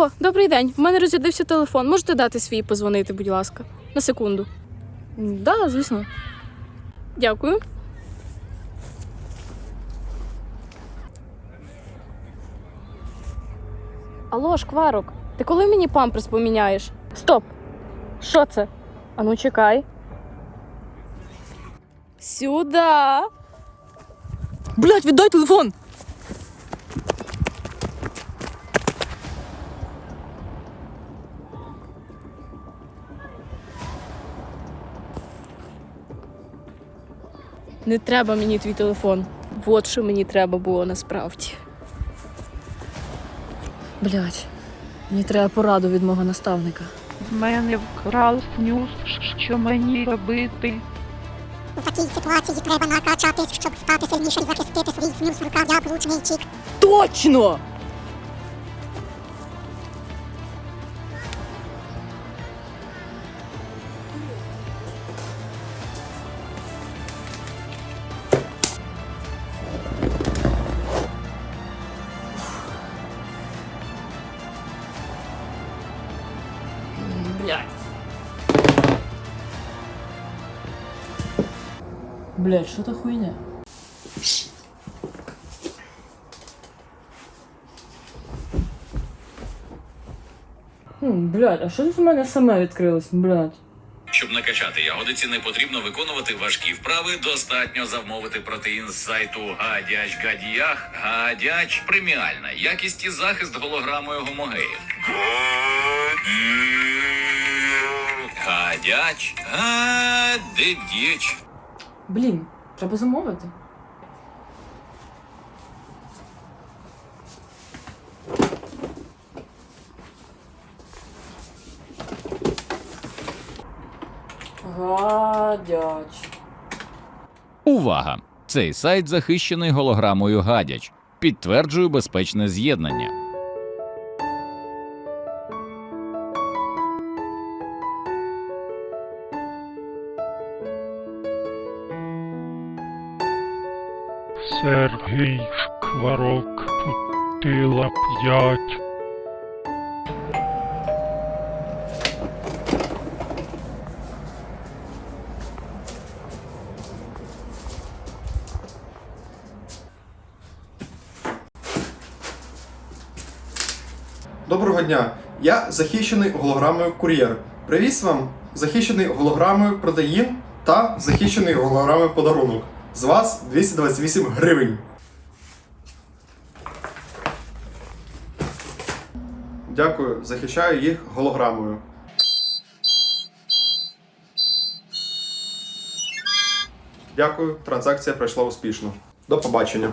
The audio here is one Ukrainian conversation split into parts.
О, добрий день. В мене розрядився телефон. Можете дати свій позвонити, будь ласка. На секунду. Так, да, звісно. Дякую. Алло, шкварок, ти коли мені памперс поміняєш? Стоп! Що це? Ану, чекай. Сюда. Блять, віддай телефон! Не треба мені твій телефон. От що мені треба було насправді. Блять, мені треба пораду від мого наставника. В мене вкрав снюс, що мені робити. У такій ситуації треба накачатись, щоб стати сильніше і захистити свій снюс рука яблучний чік. Точно! Блять, що та хуйня? Хм, блядь, а що тут в мене саме відкрилось, блядь? Щоб накачати ягодиці, не потрібно виконувати важкі вправи. Достатньо замовити протеїн з сайту Гадяч Гадіях. Гадяч преміальна якість і захист голограмою гомогеїв. Гадяч. Гадидіч. Блін, треба замовити. Гадяч. Увага! Цей сайт захищений голограмою Гадяч. Підтверджую безпечне з'єднання. Сергій Шкварок Путила 5. Доброго дня! Я захищений голограмою кур'єр. Привіз вам захищений голограмою протеїн та захищений голограмою подарунок. З вас 228 гривень. Дякую, захищаю їх голограмою. Дякую, транзакція пройшла успішно. До побачення.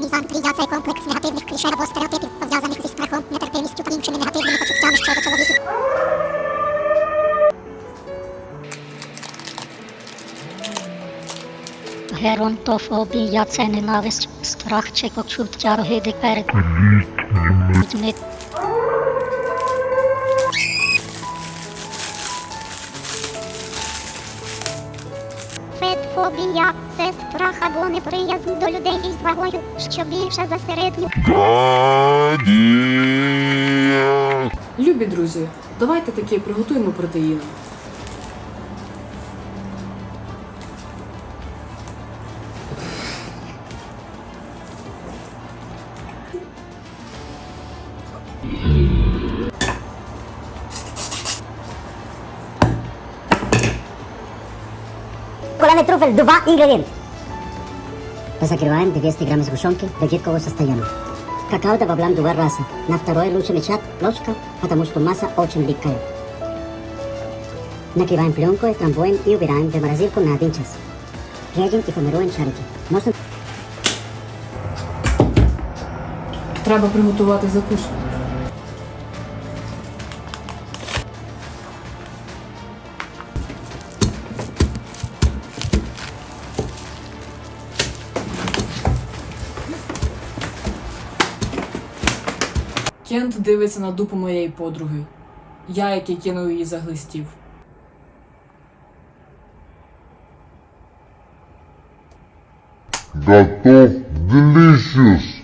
bývá prýzace komplex negativních klišé nebo stereotypy, stereotypů, si se strachem, s a všemi negativními pocity všeho člověka. Gerontofobia, nenávist, strach či počutí rohy diper. Fetfobia, неприязнь до людей із вагою, що більше за середню. Любі друзі, давайте таки приготуємо протеїни. Колане труфель 2 інгредієнт. Разогреваем 200 грамм сгущенки до жидкого состояния. Какао добавляем два раза. На второй лучше мешать ложка, потому что масса очень липкая. Накрываем пленкой, трамбуем и убираем в морозилку на 1 час. Режем и формируем шарики. Можно Треба приготувати закуску. Кент дивиться на дупу моєї подруги. Я, який кинув її за глистів. Готов Delicious.